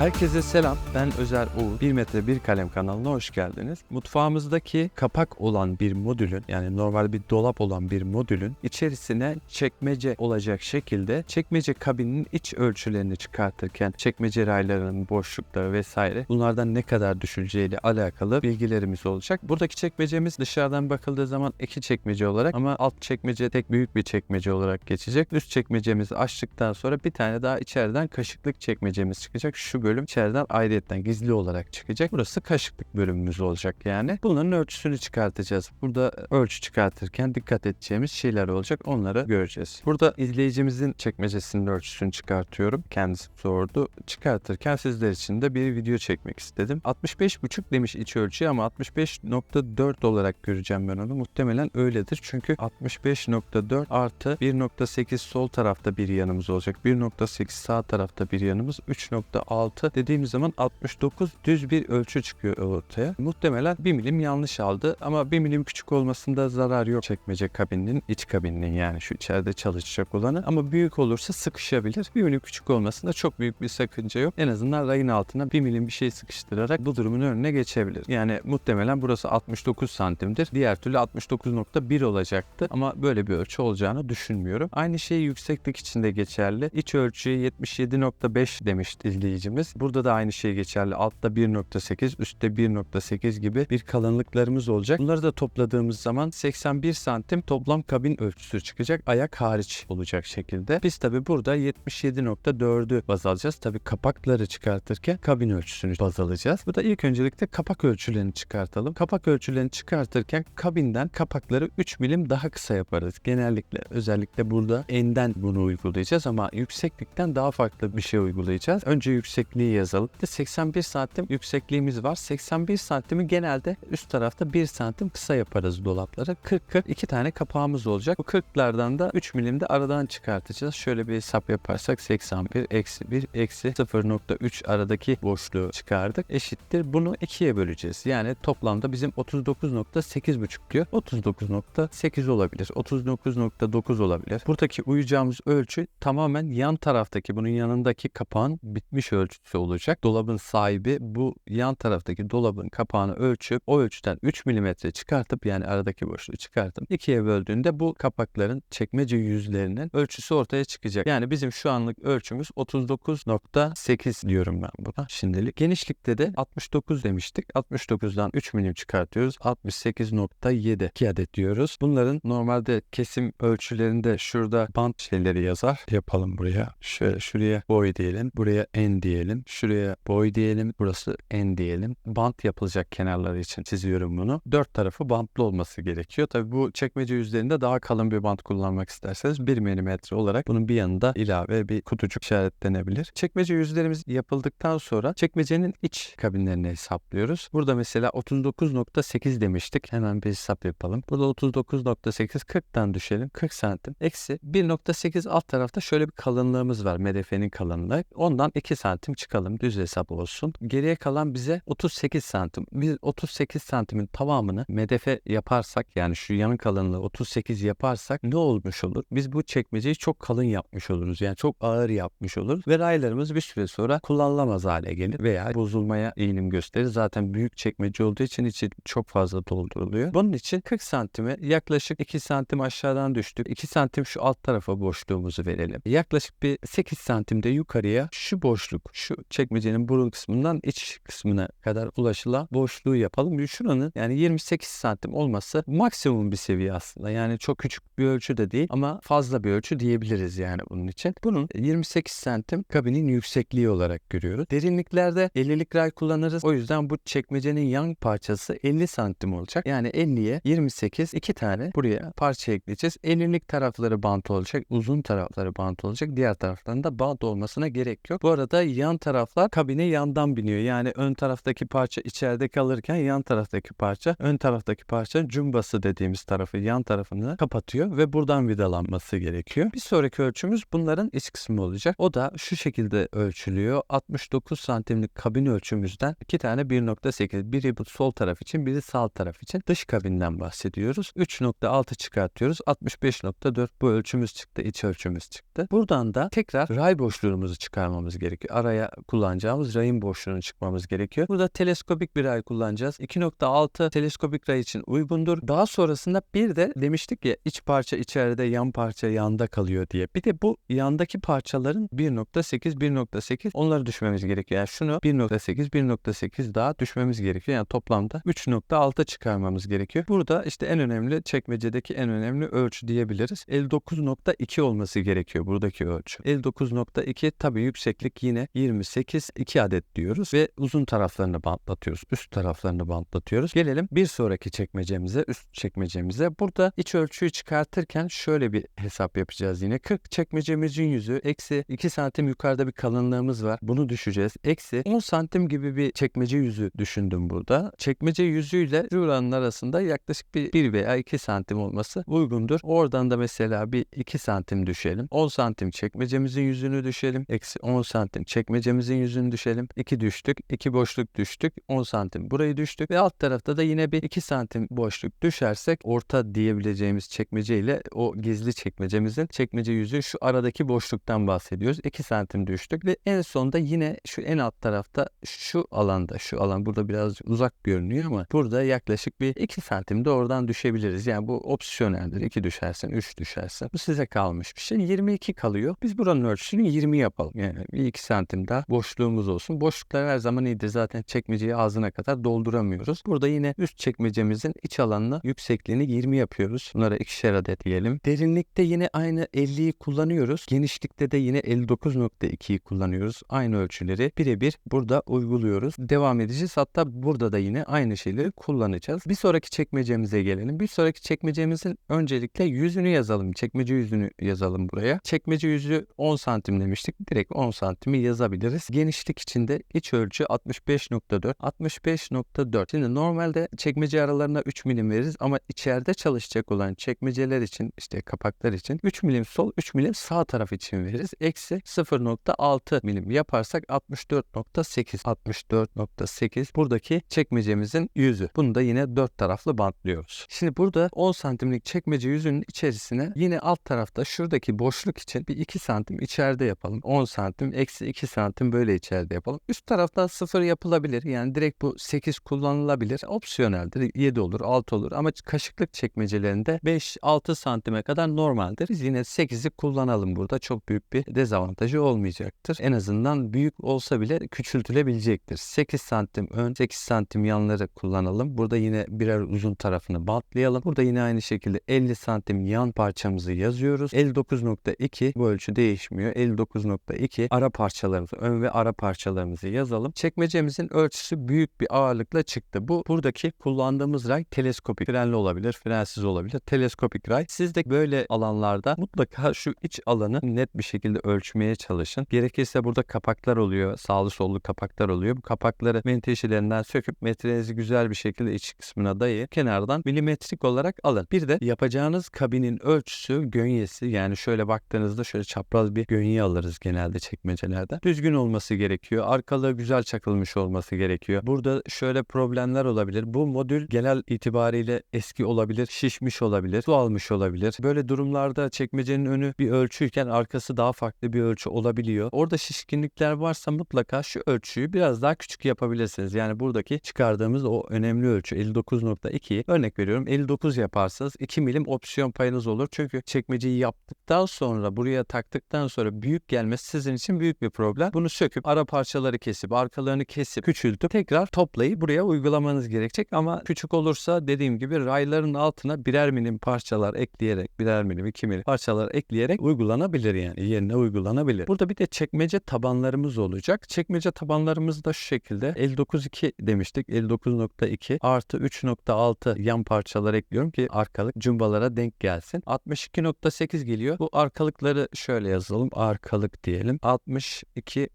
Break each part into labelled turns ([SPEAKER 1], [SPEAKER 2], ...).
[SPEAKER 1] Herkese selam. Ben Özer Uğur. 1 metre 1 kalem kanalına hoş geldiniz. Mutfağımızdaki kapak olan bir modülün yani normal bir dolap olan bir modülün içerisine çekmece olacak şekilde çekmece kabininin iç ölçülerini çıkartırken çekmece raylarının boşlukları vesaire bunlardan ne kadar düşüleceğiyle alakalı bilgilerimiz olacak. Buradaki çekmecemiz dışarıdan bakıldığı zaman iki çekmece olarak ama alt çekmece tek büyük bir çekmece olarak geçecek. Üst çekmecemizi açtıktan sonra bir tane daha içeriden kaşıklık çekmecemiz çıkacak. Şu bölüm içeriden ayrıyetten gizli olarak çıkacak. Burası kaşıklık bölümümüz olacak yani. Bunların ölçüsünü çıkartacağız. Burada ölçü çıkartırken dikkat edeceğimiz şeyler olacak. Onları göreceğiz. Burada izleyicimizin çekmecesinin ölçüsünü çıkartıyorum. Kendisi sordu. Çıkartırken sizler için de bir video çekmek istedim. 65,5 demiş iç ölçü ama 65.4 olarak göreceğim ben onu. Muhtemelen öyledir. Çünkü 65.4 artı 1.8 sol tarafta bir yanımız olacak. 1.8 sağ tarafta bir yanımız. 3.6 dediğimiz zaman 69 düz bir ölçü çıkıyor ortaya. Muhtemelen 1 milim yanlış aldı ama 1 milim küçük olmasında zarar yok çekmece kabininin iç kabininin yani şu içeride çalışacak olanı ama büyük olursa sıkışabilir. 1 milim küçük olmasında çok büyük bir sakınca yok. En azından rayın altına 1 milim bir şey sıkıştırarak bu durumun önüne geçebilir. Yani muhtemelen burası 69 santimdir. Diğer türlü 69.1 olacaktı ama böyle bir ölçü olacağını düşünmüyorum. Aynı şey yükseklik için de geçerli. İç ölçüyü 77.5 demişti izleyicimiz. Burada da aynı şey geçerli. Altta 1.8, üstte 1.8 gibi bir kalınlıklarımız olacak. Bunları da topladığımız zaman 81 santim toplam kabin ölçüsü çıkacak. Ayak hariç olacak şekilde. Biz tabi burada 77.4'ü baz alacağız. Tabi kapakları çıkartırken kabin ölçüsünü baz alacağız. Bu da ilk öncelikle kapak ölçülerini çıkartalım. Kapak ölçülerini çıkartırken kabinden kapakları 3 milim daha kısa yaparız. Genellikle özellikle burada enden bunu uygulayacağız ama yükseklikten daha farklı bir şey uygulayacağız. Önce yüksekliği yazalım. Bir de 81 santim yüksekliğimiz var. 81 santimi genelde üst tarafta 1 santim kısa yaparız dolapları. 40-40 iki tane kapağımız olacak. Bu 40'lardan da 3 milim de aradan çıkartacağız. Şöyle bir hesap yaparsak 81 eksi 1 eksi 0.3 aradaki boşluğu çıkardık. Eşittir. Bunu ikiye böleceğiz. Yani toplamda bizim 39.8,5 diyor. 39.8 olabilir. 39.9 olabilir. Buradaki uyacağımız ölçü tamamen yan taraftaki bunun yanındaki kapağın bitmiş ölçüsü olacak. Dolabın sahibi bu yan taraftaki dolabın kapağını ölçüp o ölçüden 3 mm çıkartıp yani aradaki boşluğu çıkartıp ikiye böldüğünde bu kapakların çekmece yüzlerinin ölçüsü ortaya çıkacak. Yani bizim şu anlık ölçümüz 39.8 diyorum ben buna şimdilik. Genişlikte de 69 demiştik. 69'dan 3 milim çıkartıyoruz. 68.7 2 adet diyoruz. Bunların normalde kesim ölçülerinde şurada bant şeyleri yazar. Yapalım buraya. Şöyle şuraya boy diyelim. Buraya en diyelim. Şuraya boy diyelim. Burası en diyelim. Bant yapılacak kenarları için çiziyorum bunu. Dört tarafı bantlı olması gerekiyor. Tabi bu çekmece yüzlerinde daha kalın bir bant kullanmak isterseniz 1 mm olarak bunun bir yanında ilave bir kutucuk işaretlenebilir. Çekmece yüzlerimiz yapıldıktan sonra çekmecenin iç kabinlerini hesaplıyoruz. Burada mesela 39.8 demiştik. Hemen bir hesap yapalım. Burada 39.8 40'tan düşelim. 40 santim. Eksi 1.8 alt tarafta şöyle bir kalınlığımız var. Medefenin kalınlığı. Ondan 2 santim çıkalım. Düz hesap olsun. Geriye kalan bize 38 santim. Biz 38 santimin tamamını medefe yaparsak yani şu yanın kalınlığı 38 yaparsak ne olmuş olur? Biz bu çekmeceyi çok kalın yapmış oluruz. Yani çok ağır yapmış oluruz. Ve raylarımız bir süre sonra kullanılamaz hale gelir veya bozulmaya eğilim gösterir. Zaten büyük çekmece olduğu için içi çok fazla dolduruluyor. Bunun için 40 santime yaklaşık 2 santim aşağıdan düştük. 2 santim şu alt tarafa boşluğumuzu verelim. Yaklaşık bir 8 santimde yukarıya şu boşluk, şu çekmecenin burun kısmından iç kısmına kadar ulaşılan boşluğu yapalım. Şuranın yani 28 santim olması maksimum bir seviye aslında. Yani çok küçük bir ölçü de değil ama fazla bir ölçü diyebiliriz yani bunun için. Bunun 28 santim kabinin yüksekliği olarak görüyoruz. Derinliklerde 50'lik ray kullanırız. O yüzden bu çekmecenin yan parçası 50 santim olacak. Yani 50'ye 28 iki tane buraya parça ekleyeceğiz. 50'lik tarafları bant olacak. Uzun tarafları bant olacak. Diğer taraflarında bant olmasına gerek yok. Bu arada yan taraflar kabine yandan biniyor. Yani ön taraftaki parça içeride kalırken yan taraftaki parça ön taraftaki parça cumbası dediğimiz tarafı yan tarafını kapatıyor ve buradan vidalanması gerekiyor. Bir sonraki ölçümüz bunların iç kısmı olacak. O da şu şekilde ölçülüyor. 69 santimlik kabin ölçümüzden iki tane 1.8 biri bu sol taraf için biri sağ taraf için dış kabinden bahsediyoruz. 3.6 çıkartıyoruz. 65.4 bu ölçümüz çıktı. iç ölçümüz çıktı. Buradan da tekrar ray boşluğumuzu çıkarmamız gerekiyor. Araya kullanacağımız rayın boşluğunu çıkmamız gerekiyor. Burada teleskopik bir ray kullanacağız. 2.6 teleskopik ray için uygundur. Daha sonrasında bir de demiştik ya iç parça içeride yan parça yanda kalıyor diye. Bir de bu yandaki parçaların 1.8 1.8 onları düşmemiz gerekiyor. Yani şunu 1.8 1.8 daha düşmemiz gerekiyor. Yani toplamda 3.6 çıkarmamız gerekiyor. Burada işte en önemli çekmecedeki en önemli ölçü diyebiliriz. 59.2 olması gerekiyor buradaki ölçü. 59.2 tabii yükseklik yine 28 2 adet diyoruz ve uzun taraflarını bantlatıyoruz. Üst taraflarını bantlatıyoruz. Gelelim bir sonraki çekmecemize, üst çekmecemize. Burada iç ölçüyü çıkartırken şöyle bir hesap yapacağız yine. 40 çekmecemizin yüzü eksi 2 santim yukarıda bir kalınlığımız var. Bunu düşeceğiz. Eksi 10 santim gibi bir çekmece yüzü düşündüm burada. Çekmece yüzüyle şuranın arasında yaklaşık bir 1 veya 2 santim olması uygundur. Oradan da mesela bir 2 santim düşelim. 10 santim çekmecemizin yüzünü düşelim. Eksi 10 santim çekmecemizin yüzünü düşelim. 2 düştük. 2 boşluk düştük. 10 santim burayı düştük. Ve alt tarafta da yine bir 2 santim boşluk düşersek orta diyebileceğimiz çekmece ile o gizli çekmecemizin çekmece yüzü şu aradaki boşluktan bahsediyoruz. 2 santim düştük ve en sonda yine şu en alt tarafta şu alanda şu alan burada biraz uzak görünüyor ama burada yaklaşık bir 2 santim de oradan düşebiliriz. Yani bu opsiyoneldir. 2 düşersin, 3 düşersin. Bu size kalmış bir şey. 22 kalıyor. Biz buranın ölçüsünü 20 yapalım. Yani bir 2 santim daha boşluğumuz olsun. Boşluklar her zaman iyidir. Zaten çekmeceyi ağzına kadar dolduramıyoruz. Burada yine üst çekmecemizin iç alanını yüksekliğini 20 yapıyoruz. Bunlara ikişer adet diyelim. Derinlikte yine aynı 50'yi kullanıyoruz. Genişlikte de yine 59.2'yi kullanıyoruz. Aynı ölçüleri birebir burada uyguluyoruz. Devam edeceğiz. Hatta burada da yine aynı şeyleri kullanacağız. Bir sonraki çekmecemize gelelim. Bir sonraki çekmecemizin öncelikle yüzünü yazalım. Çekmece yüzünü yazalım buraya. Çekmece yüzü 10 santim demiştik. Direkt 10 santimi yazabiliriz. Genişlik içinde iç ölçü 65.4. 65.4. Şimdi normalde çekmece aralarına 3 milim veririz ama içeride çalışacak olan çekmeceler için işte kapaklar için 3 milim sol 3 milim sağ taraf için veririz. Eksi 0.6 milim yaparsak 64.8 64.8 buradaki çekmecemizin yüzü. Bunu da yine dört taraflı bantlıyoruz. Şimdi burada 10 santimlik çekmece yüzünün içerisine yine alt tarafta şuradaki boşluk için bir 2 santim içeride yapalım. 10 santim eksi 2 santim böyle içeride yapalım. Üst taraftan 0 yapılabilir. Yani direkt bu 8 kullanılabilir. Opsiyoneldir. 7 olur 6 olur ama kaşıklık çekmecelerinde 5-6 santime kadar normaldir. Biz yine 8'i kullanalım burada. Çok büyük bir dezavantajı olmayacaktır. En azından büyük olsa bile küçültülebilecektir. 8 santim ön 8 santim yanları kullanalım. Burada yine birer uzun tarafını bantlayalım. Burada yine aynı şekilde 50 santim yan parçamızı yazıyoruz. 59.2 bu ölçü değişmiyor. 59.2 ara parçalarımızı ön ve ara parçalarımızı yazalım. Çekmecemizin ölçüsü büyük bir ağırlıkla çıktı. Bu buradaki kullandığımız ray teleskopik. Frenli olabilir, frensiz olabilir. Teleskopik ray. Siz de böyle alanlarda mutlaka şu iç alanı net bir şekilde ölçmeye çalışın. Gerekirse burada kapaklar oluyor. Sağlı sollu kapaklar oluyor. Bu kapakları menteşelerinden söküp metrenizi güzel bir şekilde iç kısmına dayayın. Kenardan milimetrik olarak alın. Bir de yapacağınız kabinin ölçüsü gönyesi yani şöyle baktığınızda şöyle çapraz bir gönye alırız genelde çekmecelerde. Düzgün olması gerekiyor. Arkalığı güzel çakılmış olması gerekiyor. Burada şöyle problemler olabilir. Bu modül genel itibariyle eski olabilir, şişmiş olabilir, su almış olabilir. Böyle durumlarda çekmecenin önü bir ölçüyken arkası daha farklı bir ölçü olabiliyor. Orada şişkinlikler varsa mutlaka şu ölçüyü biraz daha küçük yapabilirsiniz. Yani buradaki çıkardığımız o önemli ölçü 59.2 örnek veriyorum 59 yaparsanız 2 milim opsiyon payınız olur. Çünkü çekmeceyi yaptıktan sonra buraya taktıktan sonra büyük gelmesi sizin için büyük bir problem. Bunu söküp ara parçaları kesip arkalarını kesip küçültüp tekrar toplayıp buraya uygulamanız gerekecek ama küçük olursa dediğim gibi rayların altına birer milim parçalar ekleyerek birer milim 2 milim parçalar ekleyerek uygulanabilir yani yerine uygulanabilir. Burada bir de çekmece tabanlarımız olacak. Çekmece tabanlarımız da şu şekilde 59.2 demiştik. 59.2 artı 3.6 yan parçalar ekliyorum ki arkalık cumbalara denk gelsin. 62.8 geliyor. Bu arkalıkları şöyle yazalım. Arkalık diyelim.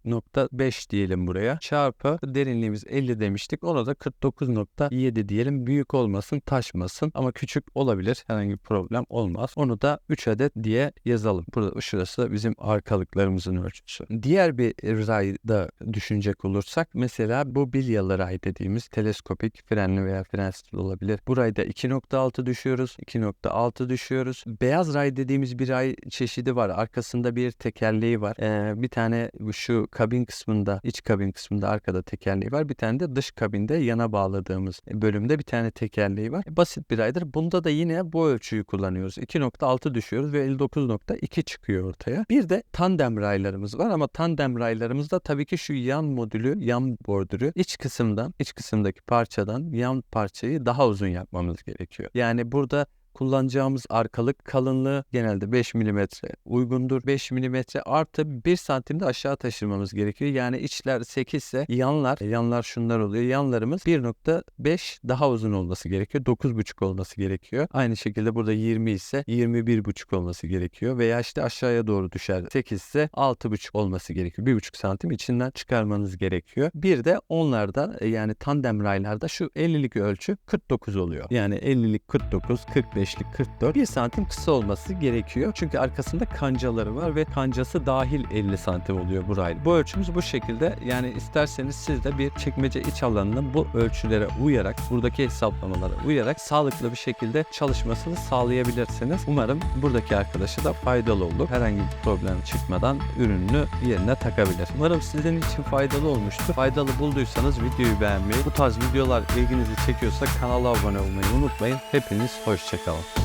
[SPEAKER 1] 62.5 diyelim buraya. Çarpı derinliğimiz 50 demiştik. Ona da 49.7 diyelim. Büyük olmasın, taşmasın ama küçük olabilir. Herhangi bir problem olmaz. Onu da 3 adet diye yazalım. Burada şurası bizim arkalıklarımızın ölçüsü. Diğer bir rayda düşünecek olursak mesela bu bilyalı ray dediğimiz teleskopik frenli veya frensiz olabilir. Bu rayda 2.6 düşüyoruz. 2.6 düşüyoruz. Beyaz ray dediğimiz bir ray çeşidi var. Arkasında bir tekerleği var. Ee, bir tane şu kabin kısmında, iç kabin kısmında arkada tekerleği var. Bir tane de dış kabinde yana bağladığımız bölümde bir tane tekerleği var. Basit bir raydır. Bunda da yine bu ölçüyü kullanıyoruz. 2.6 düşüyoruz ve 59.2 çıkıyor ortaya. Bir de tandem raylarımız var ama tandem raylarımızda tabii ki şu yan modülü, yan bordürü iç kısımdan, iç kısımdaki parçadan yan parçayı daha uzun yapmamız gerekiyor. Yani burada kullanacağımız arkalık kalınlığı genelde 5 mm uygundur. 5 mm artı 1 santim de aşağı taşırmamız gerekiyor. Yani içler 8 ise yanlar, yanlar şunlar oluyor. Yanlarımız 1.5 daha uzun olması gerekiyor. 9.5 olması gerekiyor. Aynı şekilde burada 20 ise 21.5 olması gerekiyor. Veya işte aşağıya doğru düşer 8 ise 6.5 olması gerekiyor. 1.5 santim içinden çıkarmanız gerekiyor. Bir de onlarda e, yani tandem raylarda şu 50'lik ölçü 49 oluyor. Yani 50'lik 49, 45'lik 44 1 santim kısa olması gerekiyor. Çünkü arkasında kancaları var ve kancası dahil 50 santim oluyor bu. Bu ölçümüz bu şekilde. Yani isterseniz siz de bir çekmece iç alanının bu ölçülere uyarak, buradaki hesaplamalara uyarak sağlıklı bir şekilde çalışmasını sağlayabilirsiniz. Umarım buradaki arkadaşa da faydalı olur. Herhangi bir problem çıkmadan ürününü yerine takabilir. Umarım sizin için faydalı olmuştur. Faydalı bulduysanız videoyu beğenmeyi, bu tarz videolar ilginizi çekiyorsa kanala abone olmayı unutmayın. Hepiniz hoşçakalın. Hill.